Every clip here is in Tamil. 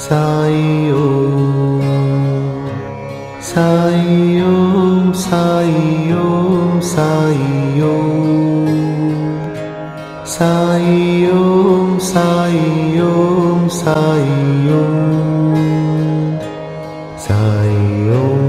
சாயோ சாயோம் சாயோம் சாயோம் சாயோம் சாயோம் சாயோம் சாயோம்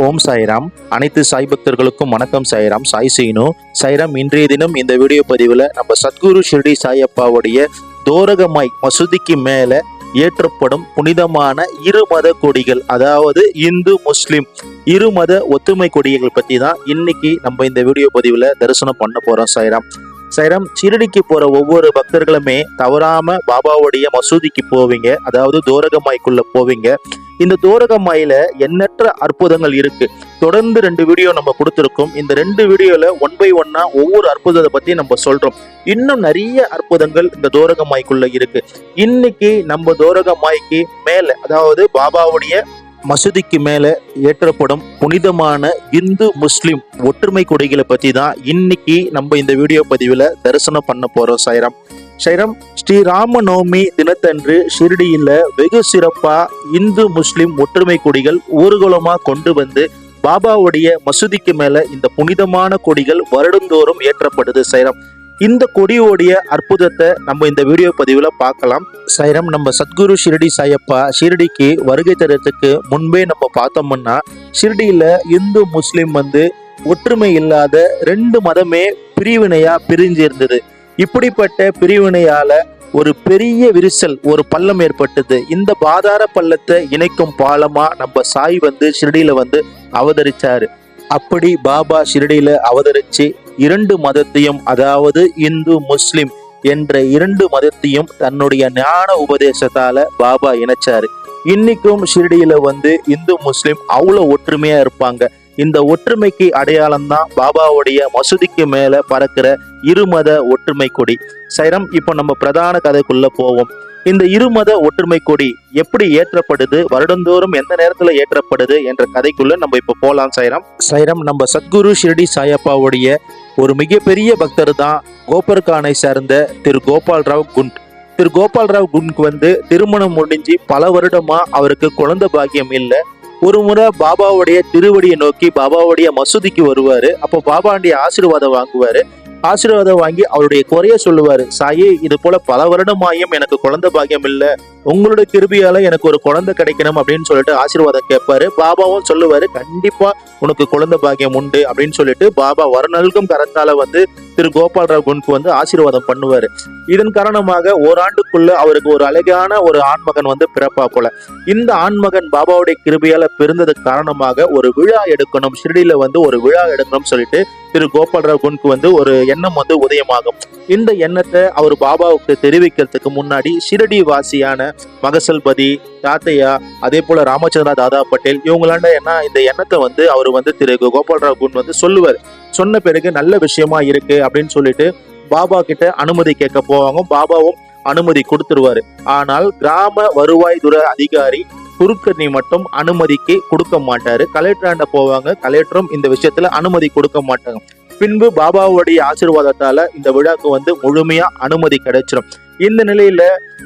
ஓம் சாய்ராம் அனைத்து சாய் பக்தர்களுக்கும் வணக்கம் சாய்ராம் சாய் சீனு சாய்ராம் இன்றைய தினம் இந்த வீடியோ பதிவில் நம்ம சத்குரு ஷிர்டி சாய் அப்பாவுடைய தோரகமாய் மசூதிக்கு மேலே ஏற்றப்படும் புனிதமான இரு மத கொடிகள் அதாவது இந்து முஸ்லிம் இரு மத ஒத்துமை கொடிகள் பற்றி தான் இன்னைக்கு நம்ம இந்த வீடியோ பதிவில் தரிசனம் பண்ண போகிறோம் சாய்ராம். சைரம் சிரடிக்கு போகிற ஒவ்வொரு பக்தர்களுமே தவறாம பாபாவுடைய மசூதிக்கு போவீங்க. அதாவது தோரகமாய்க்குள்ள போவீங்க. இந்த தோரகமாயில எண்ணற்ற அற்புதங்கள் இருக்கு. தொடர்ந்து ரெண்டு வீடியோ நம்ம கொடுத்துருக்கோம். இந்த ரெண்டு வீடியோல ஒன் பை ஒன்னா ஒவ்வொரு அற்புதத்தை பத்தி நம்ம சொல்றோம். இன்னும் நிறைய அற்புதங்கள் இந்த தோரகமாய்க்குள்ள இருக்கு. இன்னைக்கு நம்ம தோரகமாய்க்கு மேல அதாவது பாபாவுடைய மசூதிக்கு மேல ஏற்றப்படும் புனிதமான இந்து முஸ்லிம் ஒற்றுமை கொடிகளை பத்தி தான் இன்னைக்கு நம்ம இந்த வீடியோ பதிவுல தரிசனம் பண்ண போறோம் சைரம். சைரம் ஸ்ரீராம நவமி தினத்தன்று ஷிரடியில வெகு சிறப்பா இந்து முஸ்லிம் ஒற்றுமை கொடிகள் ஊர்வலமா கொண்டு வந்து பாபாவுடைய மசூதிக்கு மேல இந்த புனிதமான கொடிகள் வருடந்தோறும் ஏற்றப்படுது சைரம். இந்த கொடியோடைய அற்புதத்தை நம்ம இந்த வீடியோ பதிவில் பார்க்கலாம். சைரம் நம்ம சத்குரு ஷிரடி சாயப்பா ஷிரடிக்கு வருகை தரத்துக்கு முன்பே நம்ம பார்த்தோம்னா ஷிரடியில் இந்து முஸ்லீம் வந்து ஒற்றுமை இல்லாத ரெண்டு மதமே பிரிவினையா பிரிஞ்சு இருந்தது இப்படிப்பட்ட பிரிவினையால ஒரு பெரிய விரிசல் ஒரு பள்ளம் ஏற்பட்டது. இந்த பாதார பள்ளத்தை இணைக்கும் பாலமா நம்ம சாய் வந்து ஷிரடியில வந்து அவதரிச்சாரு. அப்படி பாபா ஷிரடியில அவதரிச்சு இரண்டு மதத்தையும் அதாவது இந்து முஸ்லிம் என்ற இரண்டு மதத்தையும் தன்னுடைய ஞான உபதேசத்தால பாபா இணைச்சாரு. இன்னைக்கும் ஷிரடியில வந்து இந்து முஸ்லிம் அவ்வளவு ஒற்றுமையா இருப்பாங்க. இந்த ஒற்றுமைக்கு அடையாளம் தான் பாபாவுடைய மசூதிக்கு மேல பறக்கிற இருமத ஒற்றுமை கொடி. சைரம் இப்போ நம்ம பிரதான கதைக்குள்ள போவோம். இந்த இருமத ஒற்றுமை கொடி எப்படி ஏற்றப்படுது? வருடந்தோறும் எந்த நேரத்துல ஏற்றப்படுது? என்ற கதைக்குள்ள நம்ம இப்ப போலாம் சைரம். சைரம் நம்ம சத்குரு ஷிரடி சாயப்பாவுடைய ஒரு மிகப்பெரிய பக்தர் தான் கோபர்கானை சேர்ந்த திரு கோபால் ராவ் குண்ட். திரு கோபால் ராவ் குண்ட்க்கு வந்து திருமணம் முடிஞ்சு பல வருடமா அவருக்கு குழந்தை பாக்கியம் இல்லை. ஒரு முறை பாபாவுடைய திருவடியை நோக்கி பாபாவுடைய மசூதிக்கு வருவாரு. அப்போ பாபாண்டிய ஆசீர்வாதம் வாங்குவாரு. ஆசீர்வாதம் வாங்கி அவருடைய குறைய சொல்லுவாரு. சாயி இது போல பல வருடமாயும் எனக்கு குழந்தை பாக்கியம் இல்ல. உங்களுடைய கிருபியால எனக்கு ஒரு குழந்தை கிடைக்கணும் அப்படின்னு சொல்லிட்டு ஆசீர்வாதம் கேட்பாரு. பாபாவும் சொல்லுவாரு கண்டிப்பா உனக்கு குழந்தை பாக்கியம் உண்டு அப்படின்னு சொல்லிட்டு பாபா வரநல்கும் கரத்தால வந்து திரு கோபால்ராவ் குன்க்கு வந்து ஆசீர்வாதம் பண்ணுவாரு. இதன் காரணமாக ஓராண்டுக்குள்ள அவருக்கு ஒரு அழகான ஒரு ஆண்மகன் வந்து பிறப்பா போல இந்த ஆண்மகன் பாபாவுடைய கிருபையால பிறந்ததுக்கு காரணமாக ஒரு விழா எடுக்கணும் ஷிரடியில வந்து ஒரு விழா எடுக்கணும்னு சொல்லிட்டு திரு கோபால்ராவ் குன்க்கு வந்து ஒரு எண்ணம் வந்து உதயமாகும். இந்த எண்ணத்தை அவர் பாபாவுக்கு தெரிவிக்கிறதுக்கு முன்னாடி ஷிரடி வாசியான மகசல்பதி தாத்தையா அதே போல ராமச்சந்திரா தாதா பட்டேல் இவங்களாண்ட என்ன இந்த எண்ணத்தை வந்து அவர் வந்து திரு கோபால்ராவ் குன் வந்து சொல்லுவார். சொன்ன பிறகு நல்ல விஷயமா இருக்கு அப்படின்னு சொல்லிட்டு பாபா கிட்ட அனுமதி கேட்க போவாங்க. பாபாவும் அனுமதி கொடுத்துருவாரு. ஆனால் கிராம வருவாய் துறை அதிகாரி குருக்கர்ணி மட்டும் அனுமதிக்கு கொடுக்க மாட்டாரு. கலெக்டராண்ட போவாங்க. கலெக்டரும் இந்த விஷயத்துல அனுமதி கொடுக்க மாட்டாங்க. பின்பு பாபாவுடைய ஆசீர்வாதத்தால இந்த விழாக்கு வந்து முழுமையா அனுமதி கிடைச்சிடும் இந்த நிலையில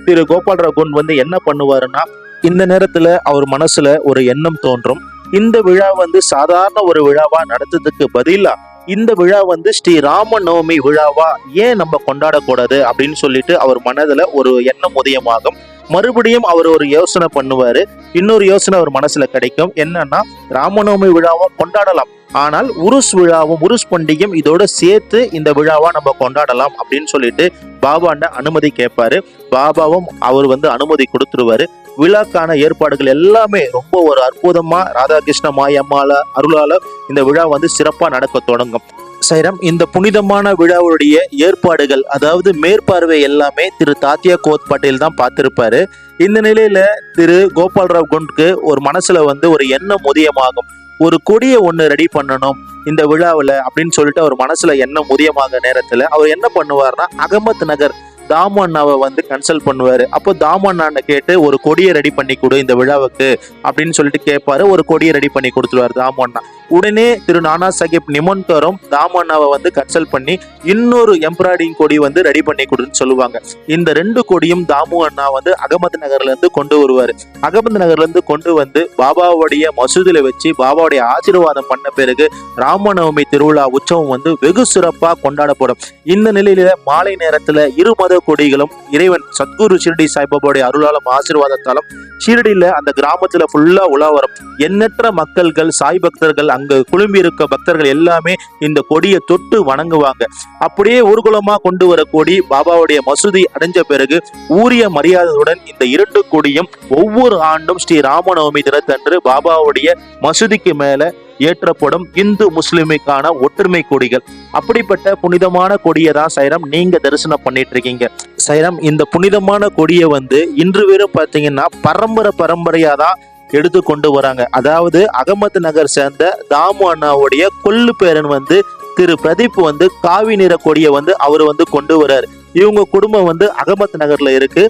திரு கோபால்ராவ் குன் வந்து என்ன பண்ணுவாருன்னா இந்த நேரத்துல அவர் மனசுல ஒரு எண்ணம் தோன்றும். இந்த விழா வந்து சாதாரண ஒரு விழாவா நடத்துறதுக்கு பதிலா இந்த விழா வந்து ஸ்ரீ ராம நவமி விழாவா ஏன் நம்ம கொண்டாடக்கூடாது அப்படின்னு சொல்லிட்டு அவர் மனதுல ஒரு எண்ணம் உதயமாகும். மறுபடியும் அவர் ஒரு யோசனை பண்ணுவார். இன்னொரு யோசனை அவர் மனசுல கிடைக்கும். என்னன்னா ராமநவமி விழாவும் கொண்டாடலாம். ஆனால் உருஸ் விழாவும் உருஸ் பண்டிகையும் இதோட சேர்த்து இந்த விழாவா நம்ம கொண்டாடலாம் அப்படின்னு சொல்லிட்டு பாபாண்ட அனுமதி கேட்பாரு. பாபாவும் அவர் வந்து அனுமதி கொடுத்துருவாரு. விழாக்கான ஏற்பாடுகள் எல்லாமே ரொம்ப ஒரு அற்புதமா ராதாகிருஷ்ண மாயம்மால அருளால இந்த விழா வந்து சிறப்பா நடக்க தொடங்கும். சைரம் இந்த புனிதமான விழாவுடைய ஏற்பாடுகள் அதாவது மேற்பார்வை எல்லாமே திரு தாத்தியா கோத் பட்டேல் தான் பார்த்திருப்பாரு. இந்த நிலையில திரு கோபால்ராவ் குண்ட்க்கு ஒரு மனசுல வந்து ஒரு எண்ணம் உதயமாகும். ஒரு கொடியை ஒன்று ரெடி பண்ணணும் இந்த விழாவில் அப்படின்னு சொல்லிட்டு அவர் மனசுல எண்ணம் உதயமாக நேரத்தில் அவர் என்ன பண்ணுவார்னா அகமத் நகர் தாமு அண்ணாவை வந்து கன்சல்ட் பண்ணுவார். அப்போ தாமு அண்ணான்னு கேட்டு ஒரு கொடியை ரெடி பண்ணி கொடு இந்த விழாவுக்கு அப்படின்னு சொல்லிட்டு கேட்பாரு ஒரு கொடியை ரெடி பண்ணி கொடுத்துருவாரு தாமு அண்ணா. உடனே திரு நானா சாஹிப் நிமோன்கரும் தாமண்ணாவை வந்து கன்சல்ட் பண்ணி இன்னொரு எம்ப்ராய்டிங் கொடி வந்து ரெடி பண்ணி கொடுன்னு சொல்லுவாங்க. இந்த ரெண்டு கொடியும் தாமு அண்ணா வந்து அகமது நகர்ல இருந்து கொண்டு வருவாரு. அகமது நகர்ல இருந்து கொண்டு வந்து பாபாவுடைய மசூதியில வச்சு பாபாவுடைய ஆசீர்வாதம் பண்ண பிறகு ராமநவமி திருவிழா உற்சவம் வந்து வெகு சிறப்பா கொண்டாடப்படும். இந்த நிலையில மாலை நேரத்துல இரு மத கொடிகளும் இறைவன் சத்குரு ஷிரடி சாய்பாபாவுடைய அருளாலும் ஆசீர்வாதத்தாலும் ஷீரடியில அந்த கிராமத்துல ஃபுல்லா உலாவரம் எண்ணற்ற மக்கள்கள் சாய் பக்தர்கள் அங்க குழும்பி இருக்க பக்தர்கள் எல்லாமே இந்த கொடியை தொட்டு வணங்குவாங்க. அப்படியே ஊர்குலமா கொண்டு வர கொடி பாபாவுடைய மசூதி அடைஞ்ச பிறகு ஊரிய மரியாதையுடன் இந்த இரண்டு கொடியும் ஒவ்வொரு ஆண்டும் ஸ்ரீ ராமநவமி தினத்தன்று பாபாவுடைய மசூதிக்கு மேல ஏற்றப்படும் இந்து முஸ்லிமுக்கான ஒற்றுமை கொடிகள். அப்படிப்பட்ட புனிதமான கொடியை தான் சைரம் நீங்க தரிசனம் பண்ணிட்டு இருக்கீங்க. சைரம் இந்த புனிதமான கொடியை வந்து இன்று வெறும் பார்த்தீங்கன்னா பரம்பரை பரம்பரையா தான் எடுத்து கொண்டு வராங்க. அதாவது அகமது நகர் சேர்ந்த தாமு அண்ணாவுடைய கொள்ளு பேரன் வந்து திரு பிரதீப் வந்து காவி நிற கொடியை வந்து அவர் வந்து கொண்டு வர்றாரு இவங்க குடும்பம் வந்து அகமத் நகர்ல இருக்கு.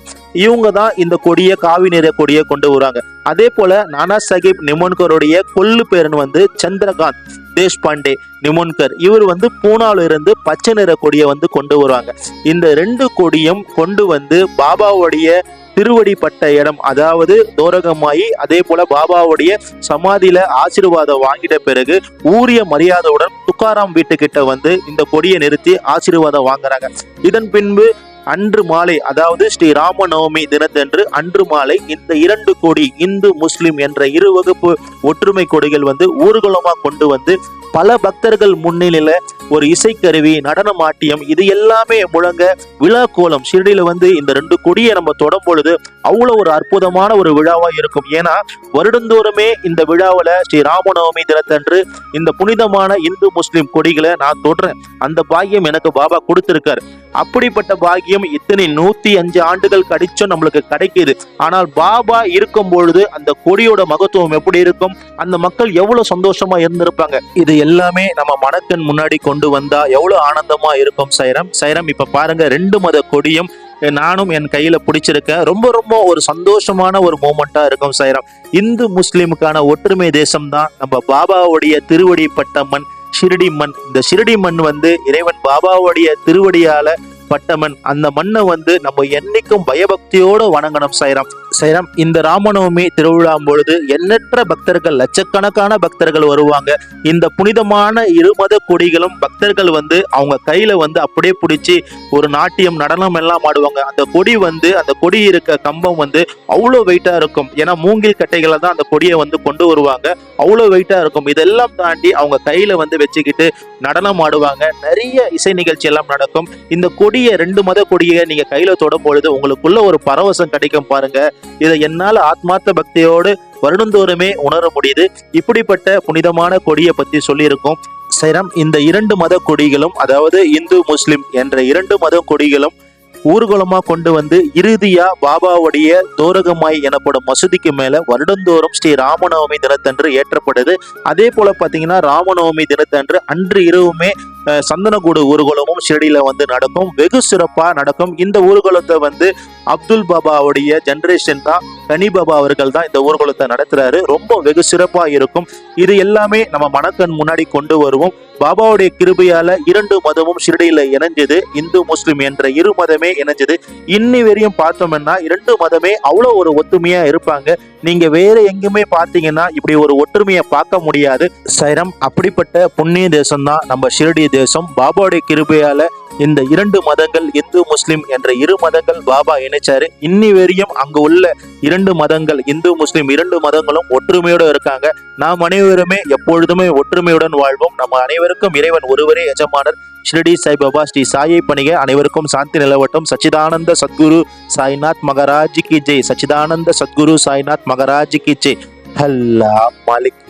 இவங்க தான் இந்த கொடியை காவி நிற கொடியை கொண்டு வராங்க. அதே போல நானா சாஹிப் நிமோன்கருடைய கொள்ளு பேரன் வந்து சந்திரகாந்த் தேஷ்பாண்டே நிமோன்கர். இவர் வந்து பூனால இருந்து பச்சை நிற கொடியை வந்து கொண்டு வருவாங்க இந்த ரெண்டு கொடியும் கொண்டு வந்து பாபாவுடைய திருவடிப்பட்ட இடம். அதாவது தோரகமாயி அதே போல பாபாவுடைய சமாதியில ஆசீர்வாதம் வாங்கிட்ட பிறகு ஊரிய மரியாதையுடன் துக்காராம் வீட்டுக்கிட்ட வந்து இந்த கொடியை நிறுத்தி ஆசீர்வாதம் வாங்குறாங்க. இதன் பின்பு அன்று மாலை அதாவது ஸ்ரீ ராமநவமி தினத்தன்று அன்று மாலை இந்த இரண்டு கொடி இந்து முஸ்லிம் என்ற இரு வகுப்பு ஒற்றுமை கொடிகள் வந்து ஊர்வலமா கொண்டு வந்து பல பக்தர்கள் முன்னிலையில ஒரு இசைக்கருவி நடனமாட்டியம் இது எல்லாமே முழங்க விழா கோலம் ஷிரடியில வந்து இந்த ரெண்டு கொடியை நம்ம தொடும் பொழுது அவ்வளவு ஒரு அற்புதமான ஒரு விழாவா இருக்கும். ஏன்னா வருடந்தோறுமே இந்த விழாவில் ஸ்ரீ ராமநவமி தினத்தன்று இந்த புனிதமான இந்து முஸ்லிம் கொடிகளை நான் தொடுறேன். அந்த பாக்கியம் எனக்கு பாபா கொடுத்துருக்காரு. அப்படிப்பட்ட பாக்கியம் இத்தனை நூத்தி அஞ்சு ஆண்டுகள் கடிச்சும் நம்மளுக்கு கிடைக்குது. ஆனால் பாபா இருக்கும் பொழுது அந்த கொடியோட மகத்துவம் எப்படி இருக்கும்? அந்த மக்கள் எவ்வளவு சந்தோஷமா இருந்திருப்பாங்க? இது எல்லாமே நம்ம மனக்கண் முன்னாடி கொண்டு வந்தா எவ்வளவு ஆனந்தமா இருக்கும் சைரம்? சைரம் இப்ப பாருங்க ரெண்டு மத கொடியும் நானும் என் கையில பிடிச்சிருக்கேன் ரொம்ப ரொம்ப ஒரு சந்தோஷமான ஒரு மூமெண்டா இருக்கும் சைரம். இந்து முஸ்லிமுக்கான ஒற்றுமை தேசம் தான் நம்ம பாபாவுடைய திருவடி பட்டம்மன் ஷிரடி மண். இந்த ஷிரடி மண் வந்து இறைவன் பாபாவுடைய திருவடியால பட்டமன் அந்த மண்ணை வந்து நம்ம என்னைக்கும் பயபக்தியோட வணங்கணும் சைரம் சைரம் இந்த ராமநவமி திருவிழா பொழுது எண்ணற்ற பக்தர்கள் லட்சக்கணக்கான பக்தர்கள் வருவாங்க. இந்த புனிதமான இருமத கொடிகளும் பக்தர்கள் வந்து அவங்க கையில வந்து அப்படியே பிடிச்சி ஒரு நாட்டியம் நடனம் எல்லாம் ஆடுவாங்க. அந்த கொடி வந்து அந்த கொடி இருக்க கம்பம் வந்து அவ்வளோ வெயிட்டா இருக்கும். ஏன்னா மூங்கில் கட்டைகளை தான் அந்த கொடியை வந்து கொண்டு வருவாங்க. அவ்வளோ வெயிட்டா இருக்கும். இதெல்லாம் தாண்டி அவங்க கையில வந்து வச்சுக்கிட்டு நடனம் ஆடுவாங்க. நிறைய இசை நிகழ்ச்சி எல்லாம் நடக்கும். இந்த கொடியை ரெண்டு மத கொடியை நீங்க கையில தொடும் பொழுது உங்களுக்குள்ள ஒரு பரவசம் கிடைக்கும் பாருங்க. இதை என்னால ஆத்மார்த்த பக்தியோடு வருடந்தோறுமே உணர முடியுது. இப்படிப்பட்ட புனிதமான கொடியை பத்தி சொல்லியிருக்கோம். சைரம் இந்த இரண்டு மத கொடிகளும் அதாவது இந்து முஸ்லிம் என்ற இரண்டு மத கொடிகளும் ஊர்வலமா கொண்டு வந்து இறுதியா பாபாவுடைய தோரகமாய் எனப்படும் மசூதிக்கு மேல வருடந்தோறும் ஸ்ரீ ராமநவமி தினத்தன்று ஏற்றப்படுது. அதே போல பாத்தீங்கன்னா ராமநவமி தினத்தன்று அன்று இரவுமே சந்தனகூடு சந்தனக்கூடு ஊர்வலமும் ஷிரடியில வந்து நடக்கும். வெகு சிறப்பா நடக்கும். இந்த ஊர்வலத்தை வந்து அப்துல் பாபாவுடைய ஜென்ரேஷன் தான் கனிபாபா அவர்கள் தான் இந்த ஊர்வலத்தை நடத்துறாரு. ரொம்ப வெகு சிறப்பா இருக்கும். இது எல்லாமே நம்ம மனக்கண் முன்னாடி கொண்டு வருவோம். பாபாவுடைய கிருபையால இரண்டு மதமும் ஷிரடியில இணைஞ்சது. இந்து முஸ்லிம் என்ற இரு மதமே இணைஞ்சது. இன்னி வரையும் பார்த்தோம்னா இரண்டு மதமே அவ்வளோ ஒரு ஒத்துமையா இருப்பாங்க. நீங்க வேற எங்கேயுமே பார்த்தீங்கன்னா இப்படி ஒரு ஒற்றுமையை பார்க்க முடியாது. சைரம் அப்படிப்பட்ட புண்ணிய தேசம் தான் நம்ம ஷிரடி தேசம். பாபாவுடைய கிருபையால இந்த இரண்டு மதங்கள் இந்து முஸ்லிம் என்ற இரு மதங்கள் பாபா இணைச்சாரு. இன்னி வரையும் அங்கு உள்ள இரண்டு மதங்கள் இந்து முஸ்லிம் இரண்டு மதங்களும் ஒற்றுமையோட இருக்காங்க. நாம் அனைவருமே எப்பொழுதுமே ஒற்றுமையுடன் வாழ்வோம். நம்ம அனைவருக்கும் இறைவன் ஒருவரே எஜமானர் ஷிரடி சாய்பாபா ஸ்ரீ சாயை பணிக. அனைவருக்கும் சாந்தி நிலவட்டும். சச்சிதானந்த சத்குரு சாய்நாத் மகராஜ் கி ஜெய். சச்சிதானந்த சத்குரு சாய்நாத் மகராஜ் கி ஜெய். அல்லா மாலிக்.